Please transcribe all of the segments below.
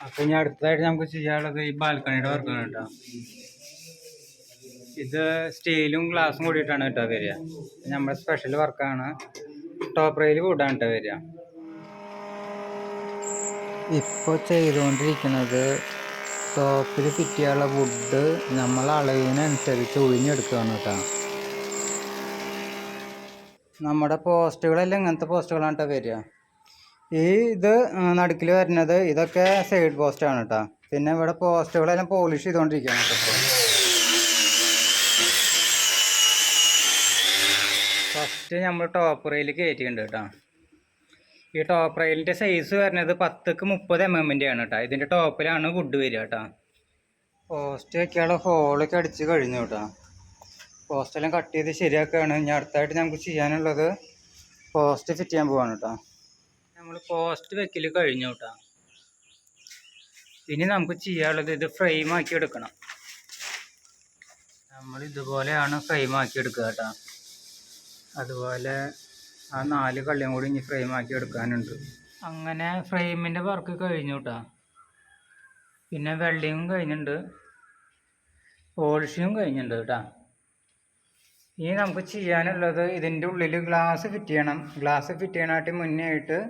അപ്പൊ ഇനി അടുത്തതായിട്ട് നമുക്ക് ചെയ്യാനുള്ളത് ഈ ബാൽക്കണിയുടെ വർക്കാണ് കേട്ടോ. ഇത് സ്റ്റീലും ഗ്ലാസും കൂടിയിട്ടാണ് കേട്ടോ വരിക. നമ്മുടെ സ്പെഷ്യൽ വർക്കാണ് ടോപ്പ് റെയിൽ കൂടാണ് കേട്ടോ വരിക. ഇപ്പോൾ ചെയ്തുകൊണ്ടിരിക്കുന്നത് ടോപ്പിൽ കിട്ടിയുള്ള വുഡ് നമ്മൾ അളവിനനുസരിച്ച് ഒഴിഞ്ഞെടുക്കുകയാണ് കേട്ടോ. നമ്മുടെ പോസ്റ്റുകളെല്ലാം ഇങ്ങനത്തെ പോസ്റ്റുകളാണ് കേട്ടോ വരിക. ഈ ഇത് നടുക്കിൽ വരുന്നത് ഇതൊക്കെ സൈഡ് പോസ്റ്റ് ആണ് കേട്ടോ പിന്നെ ഇവിടെ പോസ്റ്റുകളെല്ലാം പോളിഷ് ചെയ്തുകൊണ്ടിരിക്കുകയാണ് ഫസ്റ്റ് നമ്മൾ ടോപ്പ് റെയിൽ കയറ്റിയിട്ടുണ്ട് കേട്ടോ ഈ ടോപ്പ് റെയിലിന്റെ സൈസ് വരുന്നത് പത്തക്ക് മുപ്പത് എം എമ്മിന്റെ ആണ് കേട്ടോ ഇതിന്റെ ടോപ്പിലാണ് വുഡ് വരിക കേട്ടോ പോസ്റ്റ് ഒക്കെയുള്ള ഹോളൊക്കെ അടിച്ച് കഴിഞ്ഞു കേട്ടോ പോസ്റ്റെല്ലാം കട്ട് ചെയ്ത് ശരിയാക്കുകയാണ്. ഇനി അടുത്തായിട്ട് നമുക്ക് ചെയ്യാനുള്ളത് പോസ്റ്റ് ഫിറ്റ് ചെയ്യാൻ പോവാണ് കേട്ടോ നമ്മൾ പോസ്റ്റ് വെക്കൽ കഴിഞ്ഞു കേട്ടോ ഇനി നമുക്ക് ചെയ്യാനുള്ളത് ഇത് ഫ്രെയിം ആക്കി എടുക്കണം. നമ്മൾ ഇതുപോലെയാണ് ഫ്രെയിം ആക്കി എടുക്കുക കേട്ടോ. അതുപോലെ ആ നാല് കള്ളിയും കൂടി ഇനി ഫ്രെയിം ആക്കി എടുക്കാനുണ്ട്. അങ്ങനെ ഫ്രെയിമിന്റെ വർക്ക് കഴിഞ്ഞു കേട്ടോ പിന്നെ വെൽഡിങ്ങും കഴിഞ്ഞിട്ടുണ്ട് പോളിഷിങ്ങും കഴിഞ്ഞിട്ടുണ്ട് കേട്ടോ. ഇനി നമുക്ക് ചെയ്യാനുള്ളത് ഇതിന്റെ ഉള്ളിൽ ഗ്ലാസ് ഫിറ്റ് ചെയ്യണം. ഗ്ലാസ് ഫിറ്റ് ചെയ്യാനായിട്ട് മുന്നേ ആയിട്ട്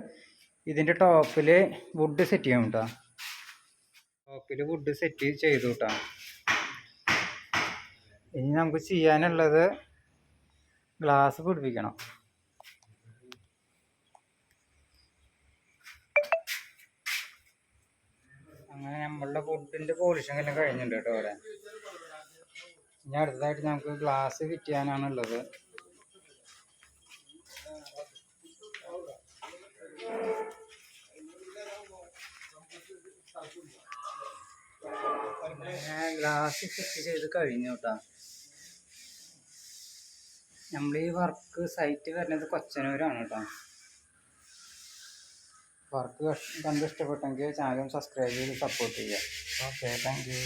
ഇതിന്റെ ടോപ്പിൽ വുഡ് സെറ്റ് ചെയ്യണം കേട്ടോ ടോപ്പിൽ വുഡ് സെറ്റ് ചെയ്തു കേട്ടോ ഇനി നമുക്ക് ചെയ്യാനുള്ളത് ഗ്ലാസ് പിടിപ്പിക്കണം. അങ്ങനെ നമ്മളുടെ വുഡിന്റെ പോളിഷിംഗ് എല്ലാം കഴിഞ്ഞിട്ടുണ്ട് കേട്ടോ ഇവിടെ ഇനി അടുത്തതായിട്ട് നമുക്ക് ഗ്ലാസ് ഫിറ്റ് ചെയ്യാനാണുള്ളത്. ഗ്ലാസ് ഫിറ്റ് ചെയ്ത് കഴിഞ്ഞു കേട്ടോ നമ്മൾ ഈ വർക്ക് സൈറ്റ് വരുന്നത് കൊച്ചനൂരാണ് കേട്ടോ വർക്ക് കണ്ട് ഇഷ്ടപ്പെട്ടെങ്കിൽ ചാനൽ സബ്സ്ക്രൈബ് ചെയ്ത് സപ്പോർട്ട് ചെയ്യുക ഓക്കെ താങ്ക് യു